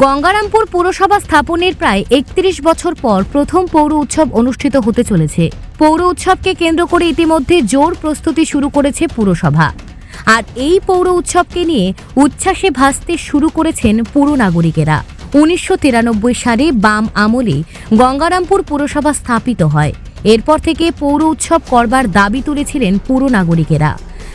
গঙ্গারামপুর পুরসভা স্থাপনের প্রায় একত্রিশ বছর পর প্রথম পৌর উৎসব অনুষ্ঠিত হতে চলেছে। পৌর উৎসবকে কেন্দ্র করে ইতিমধ্যে জোর প্রস্তুতি শুরু করেছে পুরসভা। আর এই পৌর উৎসবকে নিয়ে উচ্ছ্বাসে ভাসতে শুরু করেছেন পুর নাগরিকেরা। উনিশশো তিরানব্বই সালে বাম আমলে গঙ্গারামপুর পুরসভা স্থাপিত হয়। এরপর থেকে পৌর উৎসব করবার দাবি তুলেছিলেন পুর নাগরিকেরা।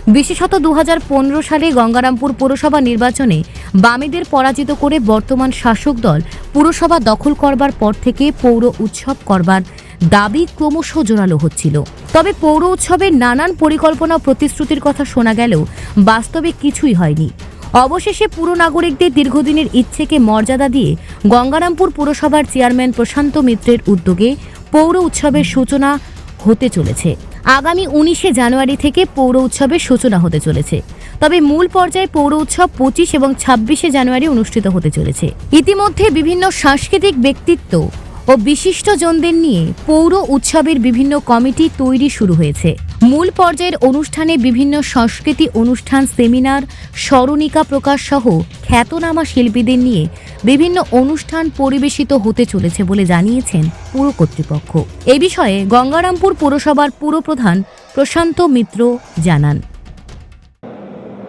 বিশেষত দু হাজার পনেরো সালে গঙ্গারামপুর পুরসভা নির্বাচনে বামেদের পরাজিত করে বর্তমান শাসক দল পুরসভা দখল করবার পর থেকে পৌর উৎসব করবার দাবি ক্রমশ জোরালো হচ্ছিল। তবে পৌর উৎসবের নানান পরিকল্পনা প্রতিশ্রুতির কথা শোনা গেলেও বাস্তবে কিছুই হয়নি। অবশেষে পুর নাগরিকদের দীর্ঘদিনের ইচ্ছেকে মর্যাদা দিয়ে গঙ্গারামপুর পুরসভার চেয়ারম্যান প্রশান্ত মিত্রের উদ্যোগে পৌর উৎসবের সূচনা হতে চলেছে। আগামী উনিশে জানুয়ারি থেকে পৌর উৎসবের সূচনা হতে চলেছে। তবে মূল পর্যায়ে পৌর উৎসব পঁচিশ এবং ছাব্বিশে জানুয়ারি অনুষ্ঠিত হতে চলেছে। ইতিমধ্যে বিভিন্ন সাংস্কৃতিক ব্যক্তিত্ব ও বিশিষ্টজনদের নিয়ে পৌর উৎসবের বিভিন্ন কমিটি তৈরি শুরু হয়েছে। মূল পর্যায়ের অনুষ্ঠানে বিভিন্ন সংস্কৃতি অনুষ্ঠান, সেমিনার, স্মরণিকা প্রকাশ সহ খ্যাতনামা শিল্পীদের নিয়ে বিভিন্ন অনুষ্ঠান পরিবেশিত হতে চলেছে বলে জানিয়েছেন পুর কর্তৃপক্ষ। এ বিষয়ে গঙ্গারামপুর পুরসভার পুরপ্রধান প্রশান্ত মিত্র জানান।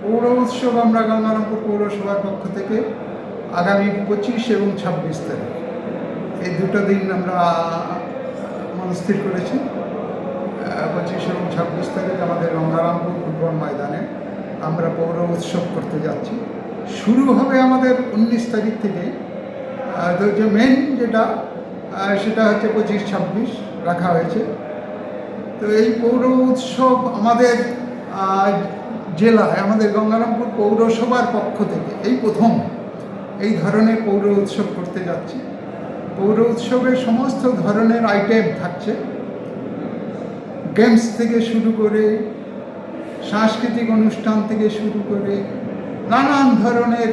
পৌর উৎসব আমরা গঙ্গারামপুর পৌরসভার পক্ষ থেকে আগামী পঁচিশ এবং ছাব্বিশ তারিখ। এই দুটো দিন আমরা মনস্থির করেছি। পঁচিশ এবং ছাব্বিশ তারিখ আমাদের গঙ্গারামপুর ফুটবল ময়দানে আমরা পৌর উৎসব করতে যাচ্ছি। শুরু হবে আমাদের উনিশ তারিখ থেকে। যে মেন যেটা সেটা হচ্ছে পঁচিশ, ছাব্বিশ রাখা হয়েছে। তো এই পৌর উৎসব আমাদের জেলায়, আমাদের গঙ্গারামপুর পৌরসভার পক্ষ থেকে, এই প্রথম, এই ধরনের পৌর উৎসব করতে যাচ্ছি। পৌর উৎসবে সমস্ত ধরনের আইটেম থাকছে। গেমস থেকে শুরু করে, সাংস্কৃতিক অনুষ্ঠান থেকে শুরু করে, নানান ধরনের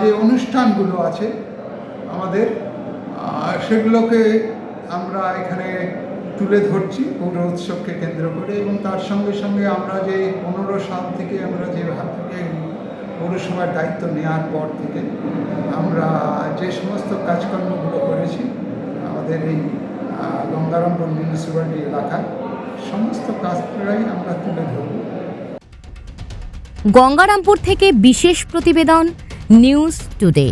যে অনুষ্ঠানগুলো আছে আমাদের সেগুলোকে আমরা এখানে তুলে ধরছি পৌর উৎসবকে কেন্দ্র করে এবং তার সঙ্গে সঙ্গে আমরা যে পনেরো সাল থেকে আমরা যে পৌরসভার দায়িত্ব নেওয়ার পর থেকে আমরা যে সমস্ত কাজকর্মগুলো করেছি, আমাদের এই গঙ্গারামপুর মিউনিসিপ্যালিটি এলাকায় সমস্ত কাজটাই আমরা তুলে ধরব। গঙ্গারামপুর থেকে বিশেষ প্রতিবেদন নিউজ টুডে